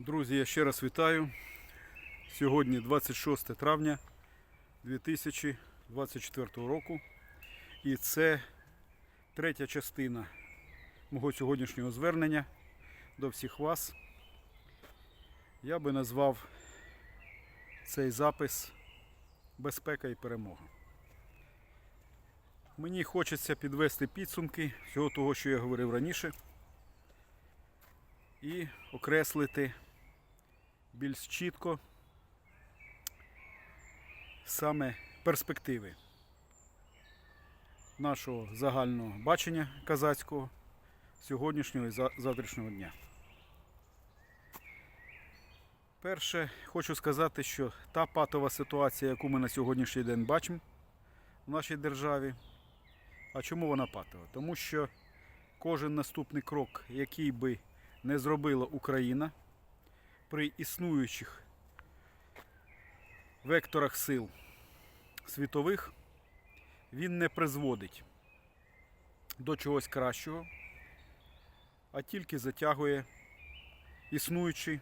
Друзі, я ще раз вітаю. Сьогодні 26 травня 2024 року. І це третя частина мого сьогоднішнього звернення до всіх вас. Я би назвав цей запис Безпека і перемога. Мені хочеться підвести підсумки всього того, що я говорив раніше, і окреслити більш чітко саме перспективи нашого загального бачення казацького сьогоднішнього і завтрашнього дня. Перше, хочу сказати, що та патова ситуація, яку ми на сьогоднішній день бачимо в нашій державі, а чому вона патова? Тому що кожен наступний крок, який би не зробила Україна при існуючих векторах сил світових, він не призводить до чогось кращого, а тільки затягує існуючий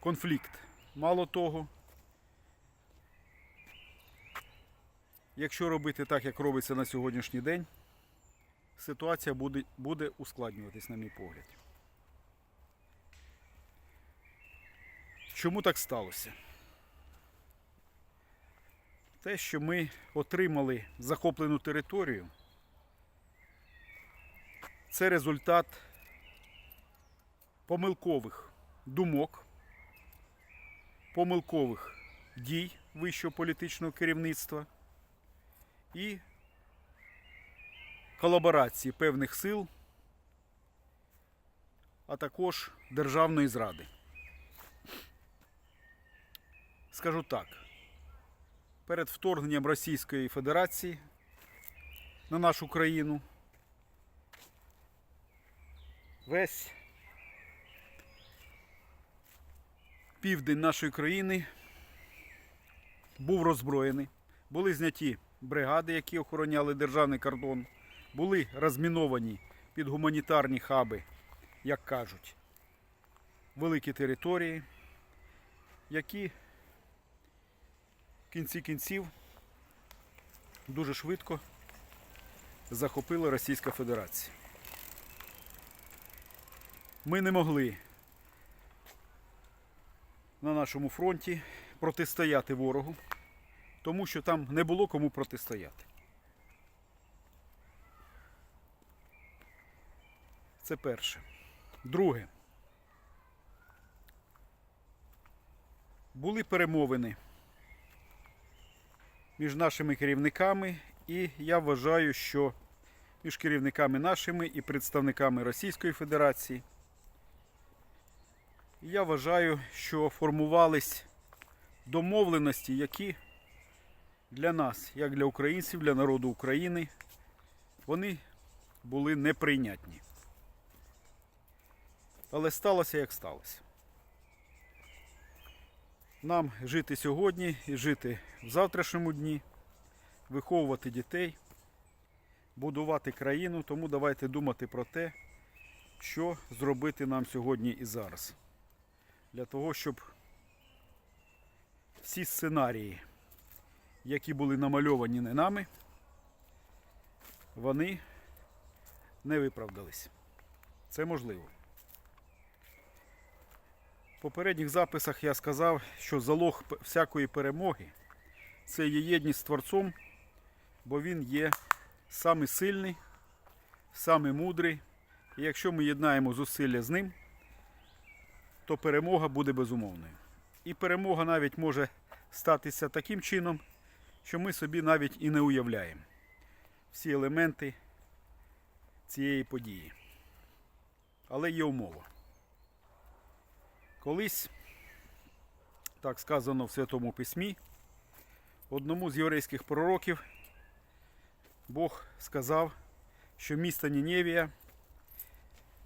конфлікт. Мало того, якщо робити так, як робиться на сьогоднішній день, ситуація буде, буде ускладнюватись, на мій погляд. Чому так сталося? Те, що ми отримали захоплену територію, це результат помилкових думок, помилкових дій вищого політичного керівництва і колаборації певних сил, а також державної зради. Скажу так, перед вторгненням Російської Федерації на нашу країну весь південь нашої країни був роззброєний. Були зняті бригади, які охороняли державний кордон, були розміновані під гуманітарні хаби, як кажуть, великі території, які в кінці кінців дуже швидко захопила Російська Федерація. Ми не могли на нашому фронті протистояти ворогу, тому що там не було кому протистояти. Це перше. Друге. Були перемовини між нашими керівниками, і я вважаю, що між керівниками нашими і представниками Російської Федерації. Я вважаю, що формувались домовленості, які для нас, як для українців, для народу України, вони були неприйнятні. Але сталося як сталося. Нам жити сьогодні і жити в завтрашньому дні, виховувати дітей, будувати країну, тому давайте думати про те, що зробити нам сьогодні і зараз. Для того, щоб всі сценарії, які були намальовані не нами, вони не виправдались. Це можливо. В попередніх записах я сказав, що залог всякої перемоги це є єдність з Творцом, бо він є самий сильний, самий мудрий. І якщо ми єднаємо зусилля з ним, то перемога буде безумовною. І перемога навіть може статися таким чином, що ми собі навіть і не уявляємо всі елементи цієї події. Але є умова. Колись, так сказано в Святому Письмі, одному з єврейських пророків Бог сказав, що місто Ніневія,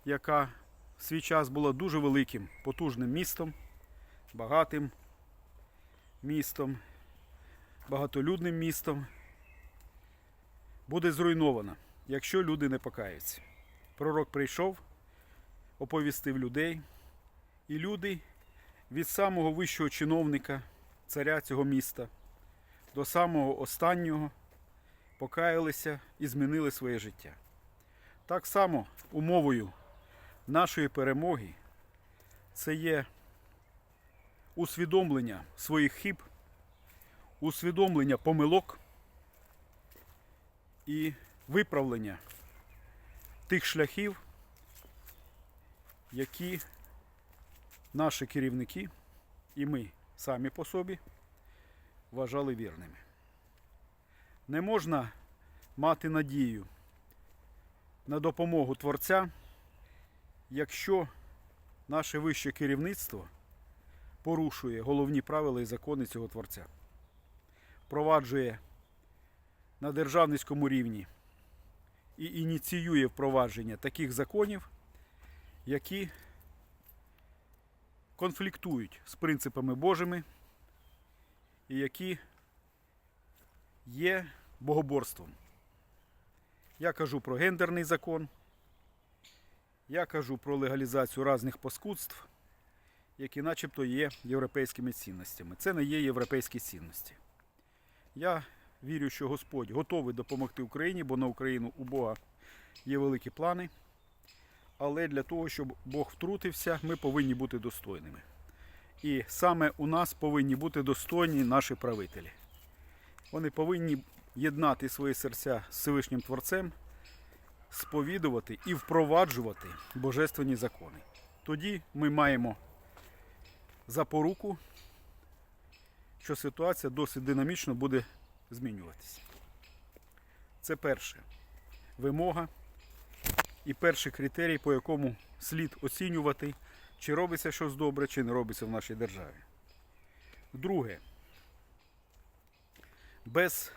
яка в свій час була дуже великим, потужним містом, багатим містом, багатолюдним містом, буде зруйнована, якщо люди не покаються. Пророк прийшов, оповістив людей І люди від самого вищого чиновника, царя цього міста, до самого останнього покаялися і змінили своє життя. Так само умовою нашої перемоги це є усвідомлення своїх хиб, усвідомлення помилок і виправлення тих шляхів, які наші керівники і ми самі по собі вважали вірними. Не можна мати надію на допомогу Творця, якщо наше вище керівництво порушує головні правила і закони цього Творця, впроваджує на державницькому рівні і ініціює впровадження таких законів, які конфліктують з принципами Божими і які є богоборством. Я кажу про гендерний закон, я кажу про легалізацію різних паскудств, які начебто є європейськими цінностями. Це не є європейські цінності. Я вірю, що Господь готовий допомогти Україні, бо на Україну у Бога є великі плани. Але для того, щоб Бог втрутився, ми повинні бути достойними. І саме у нас повинні бути достойні наші правителі. Вони повинні єднати свої серця з Всевишнім Творцем, сповідувати і впроваджувати божественні закони. Тоді ми маємо запоруку, що ситуація досить динамічно буде змінюватися. Це перше вимога і перший критерій, по якому слід оцінювати, чи робиться щось добре, чи не робиться в нашій державі. Друге, без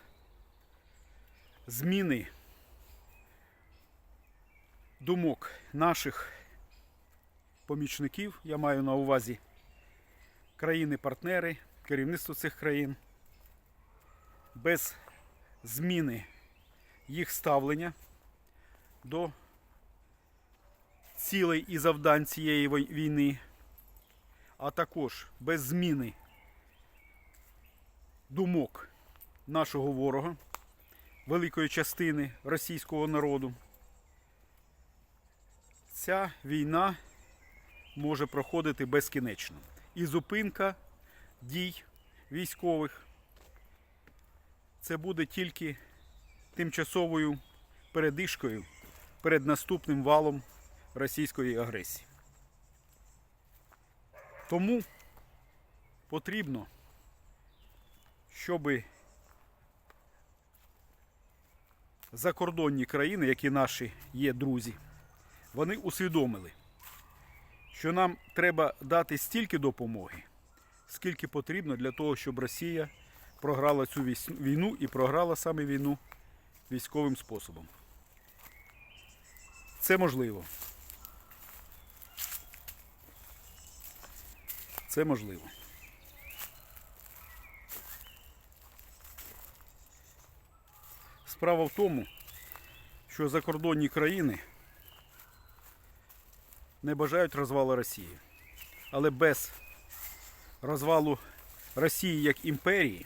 зміни думок наших помічників, я маю на увазі країни-партнери, керівництво цих країн, без зміни їх ставлення до цілей і завдань цієї війни, а також без зміни думок нашого ворога, великої частини російського народу. Ця війна може проходити безкінечно. І зупинка дій військових це буде тільки тимчасовою передишкою перед наступним валом російської агресії. Тому потрібно, щоб закордонні країни, які наші є друзі, вони усвідомили, що нам треба дати стільки допомоги, скільки потрібно для того, щоб Росія програла цю війну і програла саме війну військовим способом. Це можливо. Це можливо. Справа в тому, що закордонні країни не бажають розвалу Росії. Але без розвалу Росії як імперії,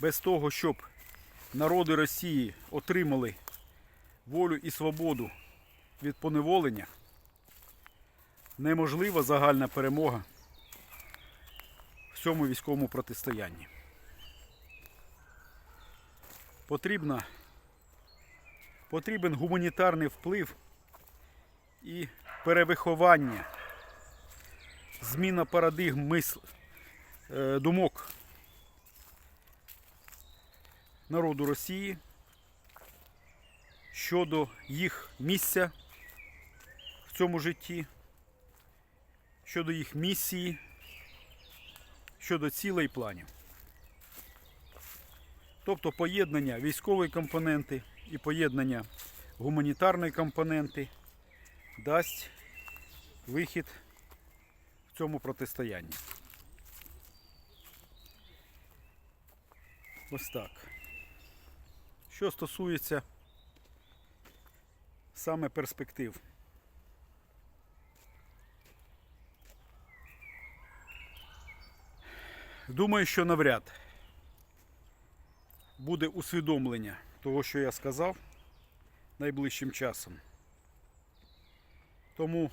без того, щоб народи Росії отримали волю і свободу від поневолення, неможлива загальна перемога в цьому військовому протистоянні. Потрібна, потрібен гуманітарний вплив і перевиховання, зміна парадигм мисл, е, думок народу Росії щодо їх місця в цьому житті, щодо їх місії, щодо цілей планів. Тобто поєднання військової компоненти і поєднання гуманітарної компоненти дасть вихід в цьому протистоянні. Ось так. Що стосується саме перспектив. Думаю, що навряд буде усвідомлення того, що я сказав найближчим часом. Тому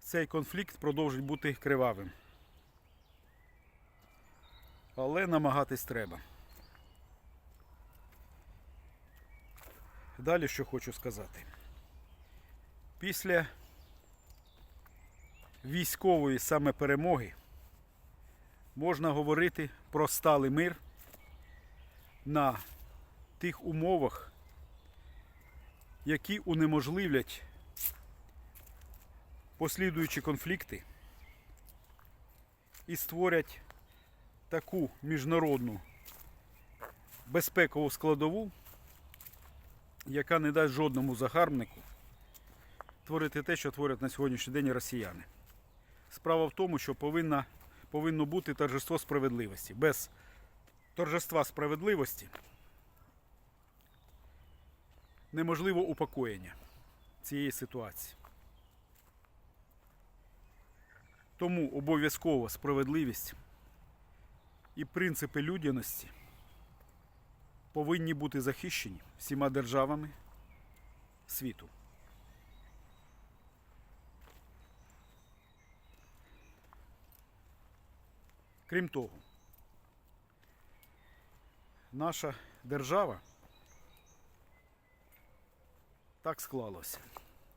цей конфлікт продовжить бути кривавим. Але намагатись треба. Далі що хочу сказати. Після військової саме перемоги можна говорити про сталий мир на тих умовах, які унеможливлять послідуючі конфлікти і створять таку міжнародну безпекову складову, яка не дасть жодному загарбнику творити те, що творять на сьогоднішній день росіяни. Справа в тому, що повинна, повинно бути торжество справедливості. Без торжества справедливості неможливо упокоєння цієї ситуації. Тому обов'язково справедливість і принципи людяності повинні бути захищені всіма державами світу. Крім того, наша держава так склалося.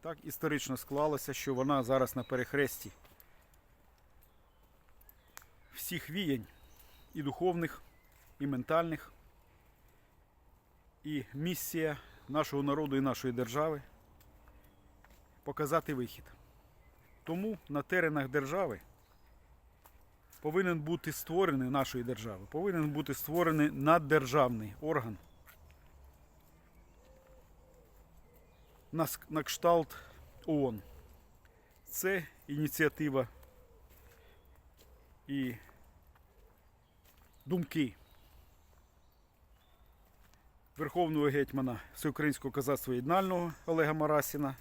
Так історично склалося, що вона зараз на перехресті всіх віянь і духовних, і ментальних. І місія нашого народу і нашої держави показати вихід. Тому на теренах держави повинен бути створений нашої держави, повинен бути створений наддержавний орган на, на кшталт ООН. Це ініціатива і думки Верховного гетьмана Всеукраїнського козацтва єднального Олега Марасіна,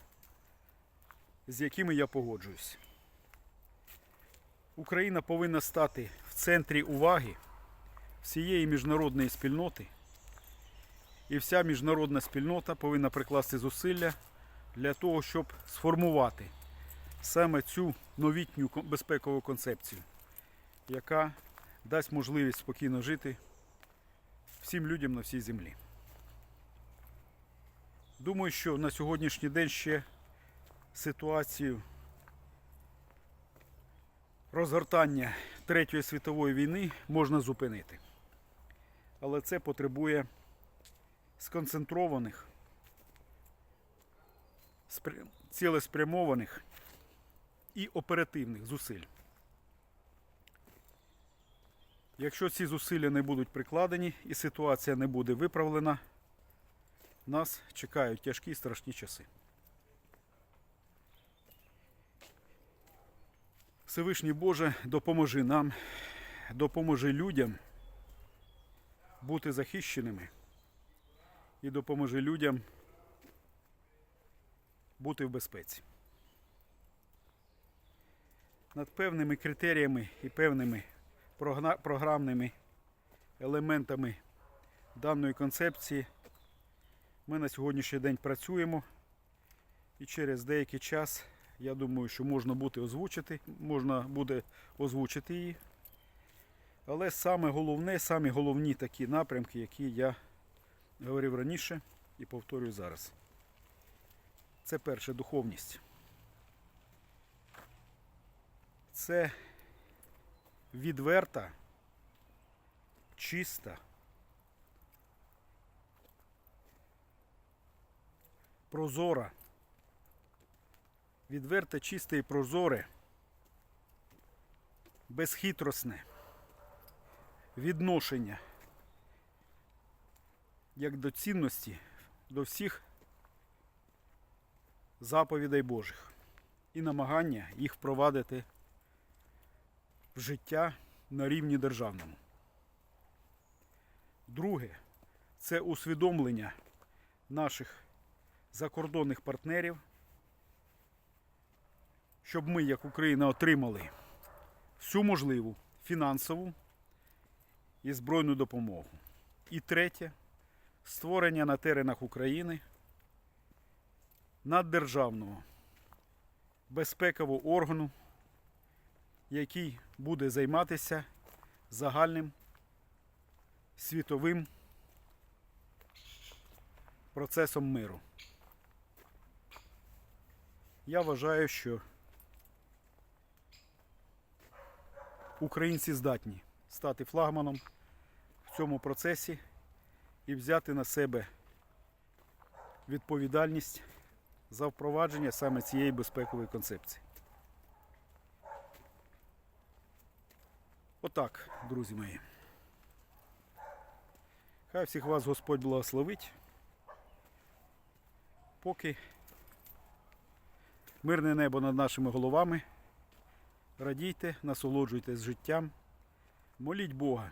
з якими я погоджуюсь. Україна повинна стати в центрі уваги всієї міжнародної спільноти. І вся міжнародна спільнота повинна прикласти зусилля для того, щоб сформувати саме цю новітню безпекову концепцію, яка дасть можливість спокійно жити всім людям на всій землі. Думаю, що на сьогоднішній день ще ситуацію розгортання Третьої світової війни можна зупинити. Але це потребує сконцентрованих, цілеспрямованих і оперативних зусиль. Якщо ці зусилля не будуть прикладені і ситуація не буде виправлена, нас чекають тяжкі і страшні часи. Всевишній Боже, допоможи нам, допоможи людям бути захищеними і допоможи людям бути в безпеці. Над певними критеріями і певними програмними елементами даної концепції ми на сьогоднішній день працюємо і через деякий час я думаю, що можна буде озвучити, можна буде озвучити її. Але саме головне, самі головні такі напрямки, які я говорив раніше і повторюю зараз. Це перше духовність. Це відверта, чиста, прозора, відверте, чисте і прозоре, безхитросне відношення як до цінності, до всіх заповідей Божих і намагання їх впровадити в життя на рівні державному. Друге, це усвідомлення наших закордонних партнерів, щоб ми, як Україна, отримали всю можливу фінансову і збройну допомогу. І третє створення на теренах України наддержавного безпекового органу, який буде займатися загальним світовим процесом миру. Я вважаю, що українці здатні стати флагманом в цьому процесі і взяти на себе відповідальність за впровадження саме цієї безпекової концепції. Отак, друзі мої. Хай всіх вас Господь благословить. Поки мирне небо над нашими головами. Радійте, насолоджуйтесь життям, моліть Бога,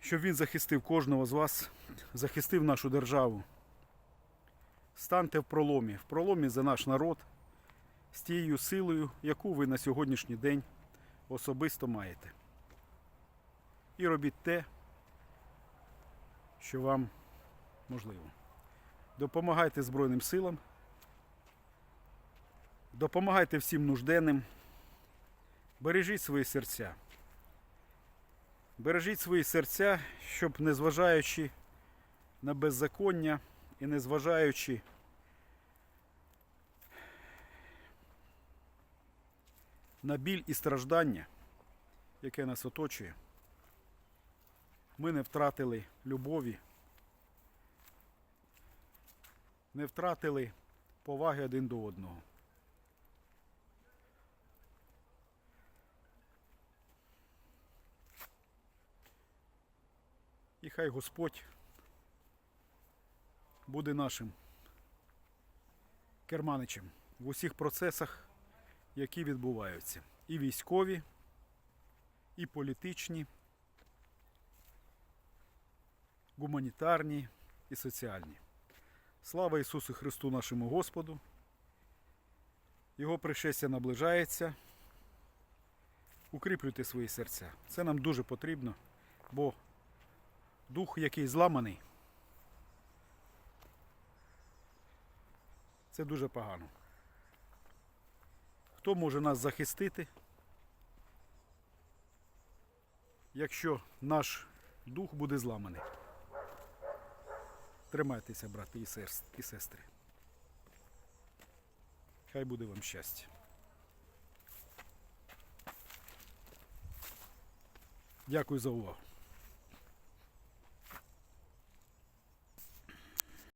щоб Він захистив кожного з вас, захистив нашу державу. Станьте в проломі, в проломі за наш народ з тією силою, яку ви на сьогоднішній день особисто маєте. І робіть те, що вам можливо. Допомагайте Збройним силам, допомагайте всім нужденним, бережіть свої серця. Бережіть свої серця, щоб незважаючи на беззаконня і незважаючи на біль і страждання, яке нас оточує, ми не втратили любові, не втратили поваги один до одного. Хай Господь буде нашим керманичем в усіх процесах, які відбуваються. І військові, і політичні, гуманітарні і соціальні. Слава Ісусу Христу нашому Господу. Його пришестя наближається. Укріплюйте свої серця. Це нам дуже потрібно, бо дух, який зламаний, це дуже погано. Хто може нас захистити, якщо наш дух буде зламаний? Тримайтеся, брати і сес- і сестри. Хай буде вам щастя. Дякую за увагу.